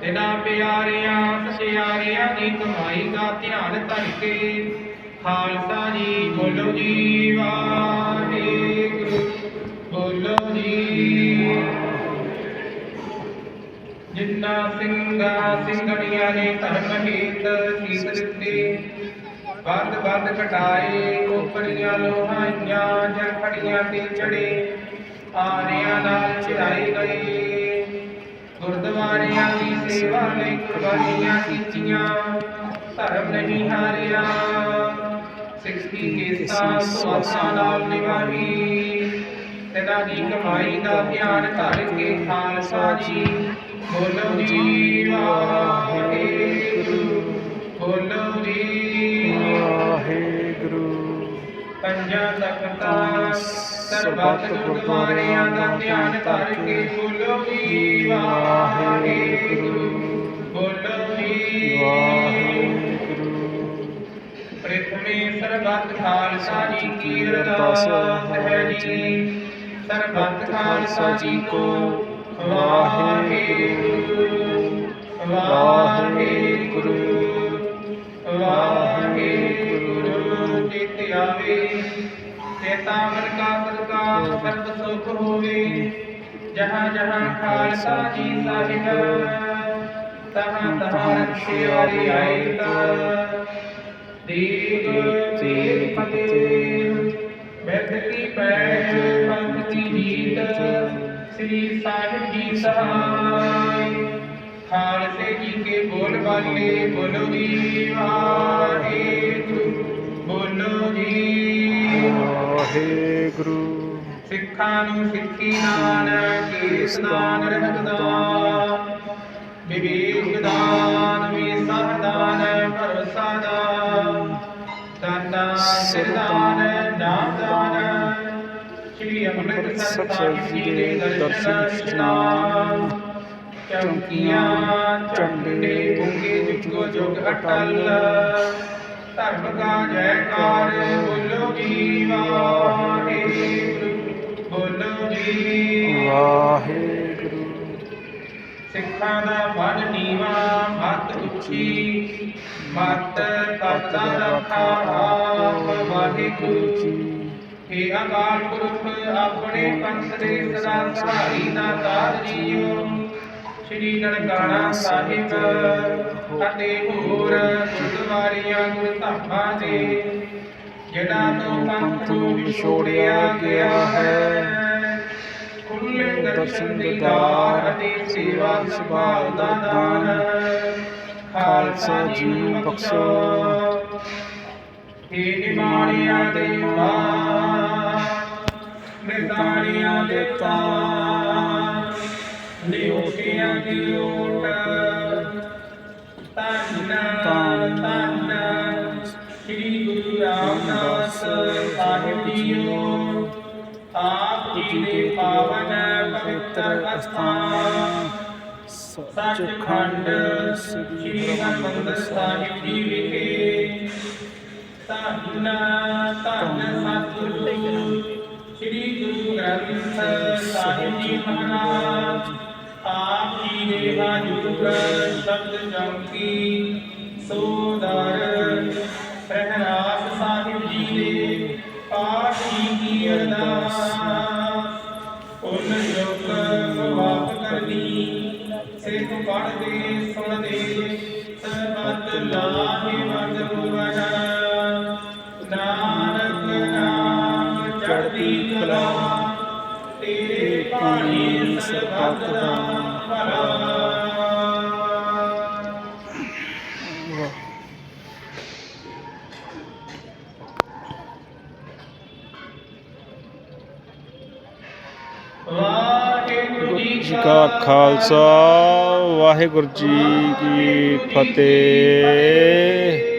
ਤਿਨਾ ਪਿਆਰਿਆਂ ਸਚਿਆਰਿਆਂ ਦੀ ਕਮਾਈ ਦਾ ਧਿਆਨ ਧਰ ਕੇ ਖਾਲਸਾ ਜੀ, ਬੋਲੋ ਜੀ, ਵਾਹਿਗੁਰੂ, ਬੋਲੋ ਜੀ। ਜਿੰਨਾ ਸਿੰਘਾਂ, ਸਿੰਘਣੀਆਂ ਨੇ ਧਰਮ ਹੀਤ ਸੀਸ ਦਿੱਤੇ ਬੰਦ ਬੰਦ ਕਟਾਏ, ਉਪਰੀਆਂ ਲੋਹਾਈਆਂ ਜਖੜੀਆਂ ਤੇ ਚੜੇ, ਆਰਿਆਂ ਨਾਲ ਚੜਾਈ ਗਈ ਗੁਰਦੁਆਰਿਆਂ ਸੇਵਾ ਲਈ ਕੁਰਬਾਨੀਆਂ ਕੀਤੀਆਂ, ਧਰਮ ਨਹੀਂ ਹਾਰਿਆ। ਸਿੱਖੀ ਕੇਸਾਂ ਸੁਆਸਾਂ ਨਾਲ ਨਿਭਾਈ ਤੇਰਾ ਦੀ ਕਮਾਈ ਦਾ ਧਿਆਨ ਧਰ ਕੇ ਖਾਲਸਾ ਜੀ। ਬੋਲੋ ਜੀ, ਵਾਹਿਗੁਰੂ, ਬੋਲੋ ਜੀ ਪੰਜਾਂ ਤਖਤਾਂ ਸਰਬੱਤ ਗੁਰਦੁਆਰਿਆਂ ਦਾ ਧਿਆਨ ਧਰ ਕੇ ਬੋਲੋ ਜੀ ਵਾਹਿਗੁਰੂ। ਬੋਲੋ ਜੀ। ਵਾਹਿਗੁਰੂ। ਪ੍ਰਥਮੇ ਸਰਬੱਤ ਖਾਲਸਾ ਜੀ ਕੀ ਅਰਦਾਸ ਹੈ ਜੀ। ਸਰਬੱਤ ਖਾਲਸਾ ਜੀ ਕੋ ਵਾਹਿਗੁਰੂ। ਵਾਹਿਗੁਰੂ। ਚੇਤਾਵਨ ਕਾ ਸਦਕਾ ਸਰਬ ਸੁਖ ਹੋਵੇ। ਜਹਾਂ ਜਹਾਂ ਖਾਲਸਾ ਜੀ ਸਾਹਿਬ ਤਹਾਂ ਤਹਾਂ ਰਖਿਆਰੀ ਆਏ ਤਾ ਦੀਪ ਤੀਰ ਕੀ ਪੈਜ ਪੰਥ ਕੀ ਜੀਤ ਸ੍ਰੀ ਸਾਹਿਬ ਜੀ ਸਹਾਇ ਖਾਲਸੇ ਜੀ ਕੇ ਬੋਲ ਬਾਲੇ ਬੋਲੋ ਜੀ ਵਾਹਿਗੁਰੂ ਬੋਲੋ ਜੀ ਵਾਹਿਗੁਰੂ। ਸਿੱਖਾਂ ਨੂੰ ਸਿੱਖੀ ਦਾਨ ਕੇਸ ਦਾਨ ਰਹਿਤ ਦਾਨ ਵਿਵੇਕ ਦਾਨ ਵਿਸਾਹ ਦਾਨ ਭਰੋਸਾ ਦਾਨ ਦਾਤਾ ਸਿਰਦਾਨ ਨਾਮ ਦਾਨ। ਸ਼੍ਰੀ ਅੰਮ੍ਰਿਤਸਰ ਸਾਹਿਬ ਜੀ ਦੇ ਦਰਸ਼ਨ ਇਸ਼ਨਾਨ ਚੌਂਕੀਆਂ ਝੰਡੇ ਗੁੰਗੇ ਜੁਗੋ ਜੁਗ ਅਟਲ। ਧਰਮ ਕਾ ਜੈਕਾਰ ਬੋਲੋ ਜੀ ਵਾਹਿਗੁਰੂ ਬੋਲੋ ਜੀ। ਵਾਹਿਗੁਰੂ। ਸਿੱਖਾਂ ਦਾ ਮਨ ਨੀਵਾ ਮਤ ਉੱਚੀ ਮਤ ਤਤ ਰਖਾ ਆਪ ਵਾਹਿਗੁਰੂ। ਜੀ ਹੇ ਅਕਾਲ ਪੁਰਖ ਆਪਣੇ ਪੰਥ ਦੇ ਸਦਾ ਸਹਾਈ ਦਾਤਾਰ ਜੀਓ। ਸ੍ਰੀ ਨਨਕਾਣਾ ਸਾਹਿਬ ਅਤੇ ਹੋਰ ਗੁਰਦੁਆਰਿਆਂ ਗੁਰਧਾਮਾਂ ਦੇ ਜਿਹੜਾ ਤੋਂ ਪੰਥ ਨੂੰ ਵਿਛੋੜਿਆ ਗਿਆ ਹੈ। ਖੁੱਲੇ ਦਰਸ਼ਨ ਦੀਦਾਰ ਅਤੇ ਸੇਵਾ ਸੰਭਾਲ ਦਾ ਦਾਨ। ਖਾਲਸਾ ਜੀ ਨੂੰ ਬਖਸ਼ੋ। ਹੇ ਨਿਮਾਣਿਆਂ ਦੇ ਮਾਂ, ਨਿਤਾਣਿਆਂ ਦੇ ਤਾਂ ਦੀ ਓਟ ਧੰਨ ਤਨ ਸ੍ਰੀ ਗੁਰੂ ਰਾਮਦਾਸ ਸਾਹਿਬ ਜੀਓ ਆਪ ਜੀ ਦੇ ਪਾਵਨ ਪਵਿੱਤਰ ਅਸਥਾਨ ਸੱਚਖੰਡ ਸ੍ਰੀ ਹਰਿਮੰਦਰ ਸਾਹਿਬ ਜੀ ਵਿਖੇ ਧੰਨ ਧੰਨ ਸਤਿਗੁਰੂ ਸ੍ਰੀ ਗੁਰੂ ਗ੍ਰੰਥ ਸਾਹਿਬ ਜੀ ਮਹਾਰਾਜ ਆਪ ਜੀ ਦੇ ਹਾਜ਼ੂਰ ਸ਼ਬਦ ਚੌਕੀ ਸੋਦਰ ਪ੍ਰਹਲਾਦ ਸਾਹਿਬ ਜੀ ਦੇ ਪਾਠ ਜੀ ਕੀ ਅਰਦਾਸ। ਉਨ ਜੋਗ ਵਾਕ ਕਰਨੀ, ਸਿੱਖ ਪੜ੍ਹਦੇ, ਸੁਣਦੇ, ਸਰਬਤ ਲਾਹੇ ਪਾਣੀ ਸਰਬਤ ਦਾ ਵਾਹਿਗੁਰੂ ਜੀ ਕਾ ਖਾਲਸਾ ਵਾਹਿਗੁਰੂ ਜੀ ਕੀ ਫਤਿਹ।